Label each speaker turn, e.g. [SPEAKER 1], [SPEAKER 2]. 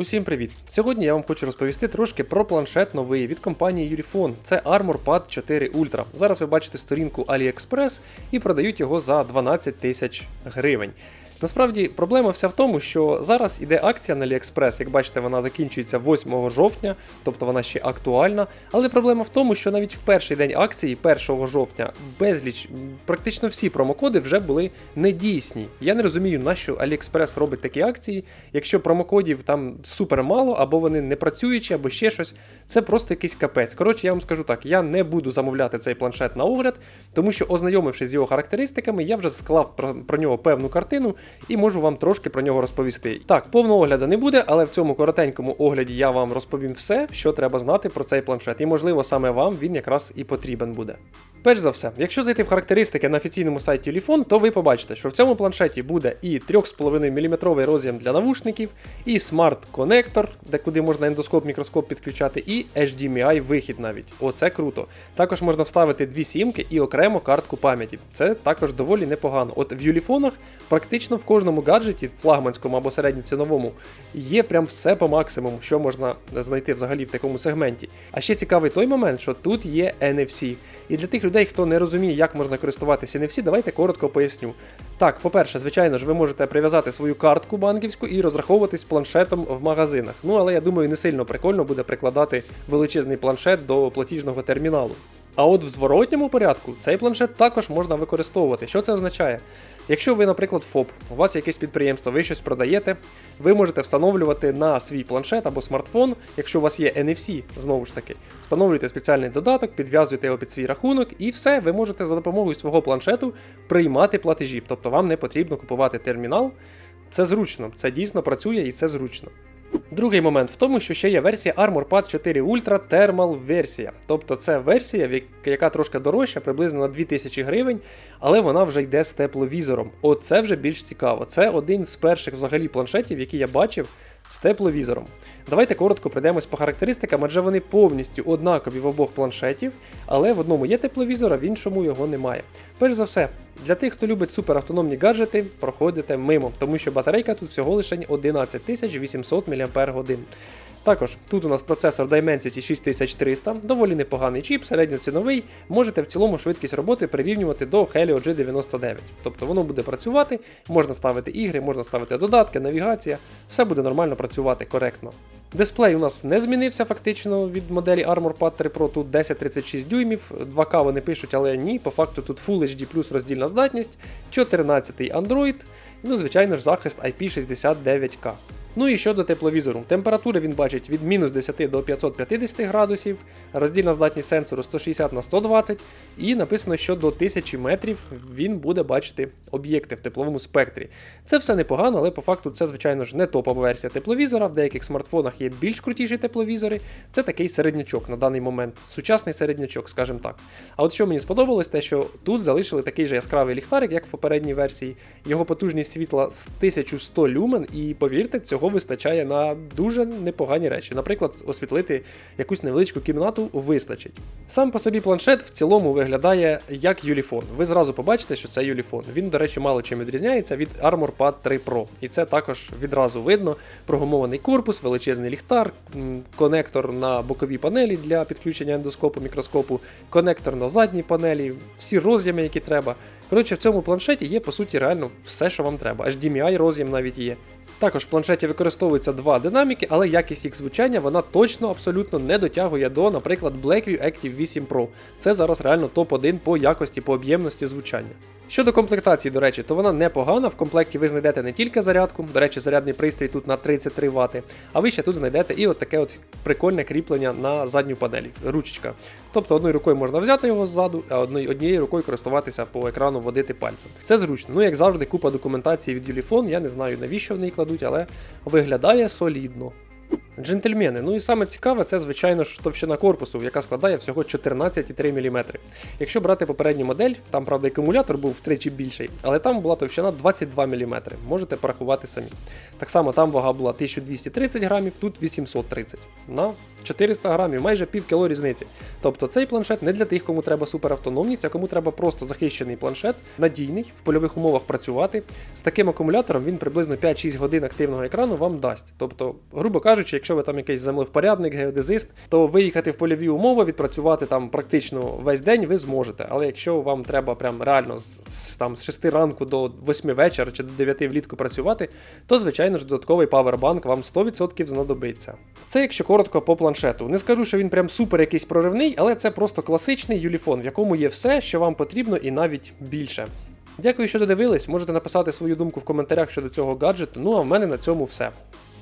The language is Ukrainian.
[SPEAKER 1] Усім привіт! Сьогодні я вам хочу розповісти трошки про планшет новий від компанії Urifone. Це Armor Pad 4 Ultra. Зараз ви бачите сторінку AliExpress і продають його за 12 тисяч гривень. Насправді проблема вся в тому, що зараз іде акція на AliExpress, як бачите, вона закінчується 8 жовтня, тобто вона ще актуальна. Але проблема в тому, що навіть в перший день акції, 1 жовтня, безліч, практично всі промокоди вже були недійсні. Я не розумію, на що AliExpress робить такі акції, якщо промокодів там супер мало, або вони не працюючі, або ще щось. Це просто якийсь капець. Коротше, я вам скажу так: я не буду замовляти цей планшет на огляд, тому що, ознайомившись з його характеристиками, я вже склав про, про нього певну картину і можу вам трошки про нього розповісти. Так, повного огляду не буде, але в цьому коротенькому огляді я вам розповім все, що треба знати про цей планшет. І можливо саме вам він якраз і потрібен буде. Перш за все, якщо зайти в характеристики на офіційному сайті Ulefone, то ви побачите, що в цьому планшеті буде і 3,5 мм роз'єм для навушників, і смарт-конектор, де куди можна ендоскоп, мікроскоп підключати, і HDMI вихід навіть. Оце круто. Також можна вставити дві сімки і окремо картку пам'яті. Це також доволі непогано. От в Юліфонах практично в кожному гаджеті, флагманському або середньоціновому, є прям все по максимуму, що можна знайти взагалі в такому сегменті. А ще цікавий той момент, що тут є NFC. І для тих людей, хто не розуміє, як можна користуватися NFC, давайте коротко поясню. Так, по-перше, звичайно ж, ви можете прив'язати свою картку банківську і розраховуватись планшетом в магазинах. Ну, але я думаю, не сильно прикольно буде прикладати величезний планшет до платіжного терміналу. А от в зворотньому порядку цей планшет також можна використовувати. Що це означає? Якщо ви, наприклад, ФОП, у вас якесь підприємство, ви щось продаєте, ви можете встановлювати на свій планшет або смартфон, якщо у вас є NFC, знову ж таки, встановлюєте спеціальний додаток, підв'язуєте його під свій рахунок, і все, ви можете за допомогою свого планшету приймати платежі. Тобто вам не потрібно купувати термінал. Це зручно, це дійсно працює і це зручно. Другий момент в тому, що ще є версія Armor Pad 4 Ultra Thermal версія. Тобто це версія, яка трошки дорожча, приблизно на 2000 гривень, але вона вже йде з тепловізором. Оце вже більш цікаво. Це один з перших взагалі планшетів, які я бачив з тепловізором. Давайте коротко пройдемось по характеристикам, адже вони повністю однакові в обох планшетів, але в одному є тепловізор, а в іншому його немає. Перш за все, для тих, хто любить суперавтономні гаджети, проходите мимо, тому що батарейка тут всього лише 11800 мАч. Також тут у нас процесор Dimensity 6300, доволі непоганий чіп, середньоціновий, можете в цілому швидкість роботи прирівнювати до Helio G99. Тобто воно буде працювати, можна ставити ігри, можна ставити додатки, навігація, все буде нормально працювати коректно. Дисплей у нас не змінився фактично від моделі Armor Pad 3 Pro, тут 1036 дюймів, 2К вони пишуть, але ні, по факту тут Full HD плюс роздільна здатність, 14 Android, ну звичайно ж захист IP69K. Ну і щодо тепловізору. Температури він бачить від мінус 10 до 550 градусів, роздільна здатність сенсору 160 на 120 і написано, що до 1000 метрів він буде бачити об'єкти в тепловому спектрі. Це все непогано, але по факту це, звичайно ж, не топова версія тепловізора. В деяких смартфонах є більш крутіші тепловізори. Це такий середнячок на даний момент. Сучасний середнячок, скажімо так. А от що мені сподобалось, те, що тут залишили такий же яскравий ліхтарик, як в попередній версії. Його потужність світла з 1100 люмен, і повірте, цього вистачає на дуже непогані речі. Наприклад, освітлити якусь невеличку кімнату вистачить. Сам по собі планшет в цілому виглядає як Юліфон. Ви зразу побачите, що це Юліфон. Він, до речі, мало чим відрізняється від Armor Pad 3 Pro. І це також відразу видно. Прогумований корпус, величезний ліхтар, конектор на боковій панелі для підключення ендоскопу, мікроскопу, конектор на задній панелі, всі роз'єми, які треба. Коротше, в цьому планшеті є по суті реально все, що вам треба. HDMI роз'єм навіть є. Також в планшеті використовуються два динаміки, але якість їх звучання вона точно абсолютно не дотягує до, наприклад, Blackview Active 8 Pro. Це зараз реально топ-1 по якості, по об'ємності звучання. Щодо комплектації, до речі, то вона непогана. В комплекті ви знайдете не тільки зарядку, до речі, зарядний пристрій тут на 33 Вт, а ви ще тут знайдете і от таке от прикольне кріплення на задню панелі, ручечка. Тобто одною рукою можна взяти його ззаду, а однією рукою користуватися по екрану, водити пальцем. Це зручно. Ну, як завжди, купа документації від Ulefone, я не знаю навіщо в неї кладуть, але виглядає солідно. Джентльмени, ну і саме цікаве, це звичайно ж товщина корпусу, яка складає всього 14,3 мм. Якщо брати попередню модель, там правда акумулятор був втричі більший, але там була товщина 22 мм. Можете порахувати самі. Так само там вага була 1230 грамів, тут 830. На 400 грамів, майже пів кіло різниці. Тобто цей планшет не для тих, кому треба суперавтономність, а кому треба просто захищений планшет, надійний, в польових умовах працювати. З таким акумулятором він приблизно 5-6 годин активного екрану вам дасть. Тобто, грубо кажучи, якщо ви там якийсь землевпорядник, геодезист, то виїхати в польові умови, відпрацювати там практично весь день ви зможете. Але якщо вам треба прям реально з, з, там, з 6 ранку до 8 вечора чи до 9 влітку працювати, то звичайно ж додатковий павербанк вам 100% знадобиться. Це якщо коротко по планшету. Не скажу, що він прям супер якийсь проривний, але це просто класичний юліфон, в якому є все, що вам потрібно, і навіть більше. Дякую, що додивились. Можете написати свою думку в коментарях щодо цього гаджету. Ну а в мене на цьому все.